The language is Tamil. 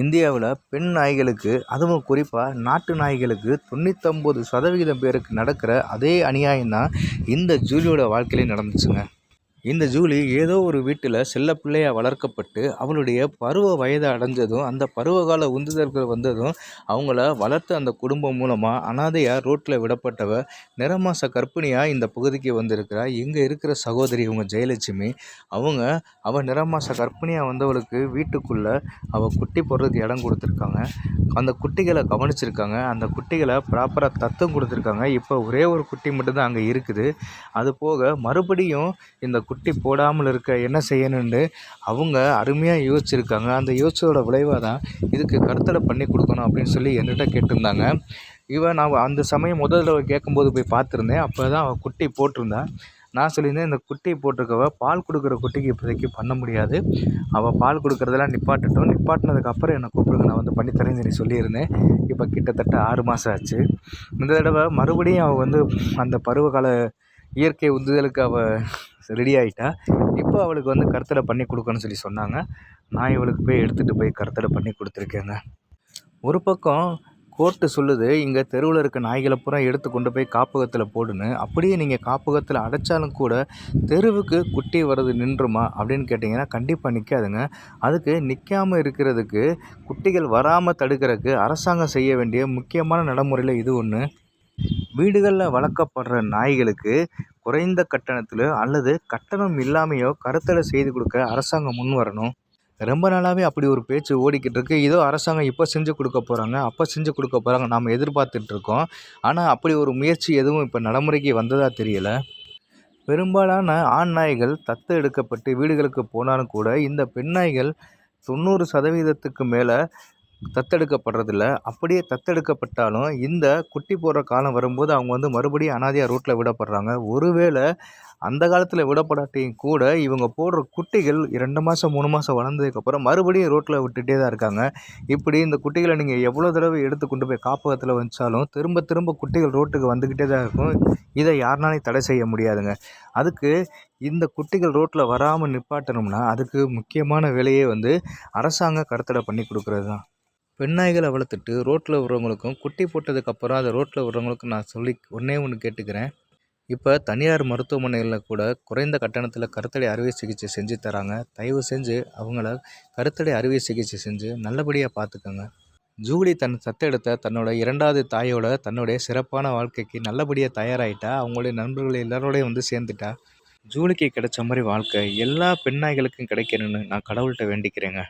இந்தியாவில் பெண் நாய்களுக்கு அதுவும் குறிப்பாக நாட்டு நாய்களுக்கு தொண்ணூத்தொம்பது சதவிகிதம் பேருக்கு நடக்கிற அதே அநியாயம் தான் இந்த ஜூலியோட வாழ்க்கையிலையும் நடந்துச்சுங்க. இந்த ஜூலி ஏதோ ஒரு வீட்டில் செல்ல பிள்ளையாக வளர்க்கப்பட்டு அவளுடைய பருவ வயதை அடைஞ்சதும் அந்த பருவகால உந்துதல்கள் வந்ததும் அவங்கள வளர்த்த அந்த குடும்பம் மூலமாக அனாதையாக ரோட்டில் விடப்பட்டவ நிறமாச கற்பிணியாக இந்த பகுதிக்கு வந்திருக்கிறா. இங்கே இருக்கிற சகோதரி இவங்க ஜெயலட்சுமி அவங்க அவள் நிறமாச கற்பிணியாக வந்தவளுக்கு வீட்டுக்குள்ளே அவள் குட்டி போடுறதுக்கு இடம் கொடுத்துருக்காங்க. அந்த குட்டிகளை கவனிச்சிருக்காங்க. அந்த குட்டிகளை ப்ராப்பராக தத்தம் கொடுத்துருக்காங்க. இப்போ ஒரே ஒரு குட்டி மட்டும்தான் அங்கே இருக்குது. அது போக மறுபடியும் இந்த குட்டி போடாமல் இருக்க என்ன செய்யணும்னு அவங்க அருமையாக யோசிச்சுருக்காங்க. அந்த யோசிச்சதோட விளைவாக தான் இதுக்கு கருத்தடை பண்ணி கொடுக்கணும் அப்படின்னு சொல்லி என்கிட்ட கேட்டிருந்தாங்க. இவன் நான் அந்த சமயம் முதல் தடவை கேட்கும்போது போய் பார்த்துருந்தேன். அப்போ தான் அவள் குட்டி போட்டிருந்தான் நான் சொல்லியிருந்தேன் இந்த குட்டி போட்டிருக்கவ பால் கொடுக்குற குட்டிக்கு இப்போதைக்கு பண்ண முடியாது. அவள் பால் கொடுக்குறதெல்லாம் நிப்பாட்டட்டும். நிப்பாட்டினதுக்கப்புறம் என்னை கூப்பிடுங்க. நான் வந்து பண்ணித்தரேன்னு சொல்லி சொல்லியிருந்தேன். இப்போ கிட்டத்தட்ட ஆறு மாதம் ஆச்சு. இந்த தடவை மறுபடியும் அவள் வந்து அந்த பருவகால இயற்கை உந்துதலுக்கு அவள் ரெடி ஆகிட்டா இப்போ அவளுக்கு வந்து கருத்தடை பண்ணி கொடுக்கணும்னு சொல்லி சொன்னாங்க. நான் இவளுக்கு போய் எடுத்துகிட்டு போய் கருத்தடை பண்ணி கொடுத்துருக்கேங்க. ஒரு பக்கம் கோர்ட்டு சொல்லுது இங்கே தெருவில் இருக்க நாய்களை பூரா எடுத்து கொண்டு போய் காப்பகத்தில் போடுன்னு. அப்படியே நீங்கள் காப்பகத்தில் அடைச்சாலும் கூட தெருவுக்கு குட்டி வர்றது நின்றுமா? அப்படின்னு கேட்டிங்கன்னா கண்டிப்பாக நிற்காதுங்க அதுக்கு நிற்காம இருக்கிறதுக்கு குட்டிகள் வராமல் தடுக்கிறதுக்கு அரசாங்கம் செய்ய வேண்டிய முக்கியமான நடைமுறையில் இது ஒன்று வீடுகளில் வளர்க்கப்படுற நாய்களுக்கு குறைந்த கட்டணத்தில் அல்லது கட்டணம் இல்லாமையோ கருத்தடை செய்து கொடுக்க அரசாங்கம் முன் வரணும். ரொம்ப நாளாகவே அப்படி ஒரு பேச்சு ஓடிக்கிட்டு இருக்கு. ஏதோ அரசாங்கம் இப்போ செஞ்சு கொடுக்க போகிறாங்க அப்போ செஞ்சு கொடுக்க போகிறாங்க நாம் எதிர்பார்த்துட்ருக்கோம் ஆனால் அப்படி ஒரு முயற்சி எதுவும் இப்போ நடைமுறைக்கு வந்ததாக தெரியலை. பெரும்பாலான ஆண் நாய்கள் தத்து எடுக்கப்பட்டு வீடுகளுக்கு போனாலும் கூட இந்த பெண் நாய்கள் தொண்ணூறு சதவீதத்துக்கு மேலே தத்தெடுக்கப்படுறதில்ல. அப்படியே தத்தெடுக்கப்பட்டாலும் இந்த குட்டி போடுற காலம் வரும்போது அவங்க வந்து மறுபடியும் அனாதையாக ரோட்டில் விடப்படுறாங்க. ஒருவேளை அந்த காலத்தில் விடப்படாட்டியும் கூட இவங்க போடுற குட்டிகள் ரெண்டு மாதம் மூணு மாதம் வளர்ந்ததுக்கப்புறம் மறுபடியும் ரோட்டில் விட்டுகிட்டே தான் இருக்காங்க. இப்படி இந்த குட்டிகளை நீங்கள் எவ்வளோ தடவை எடுத்து கொண்டு போய் காப்பகத்தில் வச்சாலும் திரும்ப திரும்ப குட்டிகள் ரோட்டுக்கு வந்துக்கிட்டே தான் இருக்கும். இதை யாருனாலையும் தடை செய்ய முடியாதுங்க. அதுக்கு இந்த குட்டிகள் ரோட்டில் வராமல் நிப்பாட்டணும்னா அதுக்கு முக்கியமான வேலையே வந்து அரசாங்கம் கடத்தடை பண்ணி கொடுக்குறது தான் பெண் நாய்களை வளர்த்துட்டு ரோட்டில் விடுறவங்களுக்கும் குட்டி போட்டதுக்கப்புறம் அதை ரோட்டில் விடுறவங்களுக்கும் நான் சொல்லி ஒன்றே ஒன்று கேட்டுக்கிறேன். இப்போ தனியார் மருத்துவமனைகளில் கூட குறைந்த கட்டணத்தில் கருத்தடை அறுவை சிகிச்சை செஞ்சு தராங்க. தயவு செஞ்சு அவங்கள கருத்தடை அறுவை சிகிச்சை செஞ்சு நல்லபடியாக பார்த்துக்கோங்க. ஜூலி தன் சத்தெடுத்த தன்னோட இரண்டாவது தாயோட தன்னுடைய சிறப்பான வாழ்க்கைக்கு நல்லபடியாக தயாராகிட்டா அவங்களுடைய நண்பர்கள் எல்லாரோடையும் வந்து சேர்ந்துட்டா. ஜூலிக்கு கிடைச்ச மாதிரி வாழ்க்கை எல்லா பெண் நாய்களுக்கும் கிடைக்கணும்னு நான் கடவுள்கிட்ட வேண்டிக்கிறேங்க.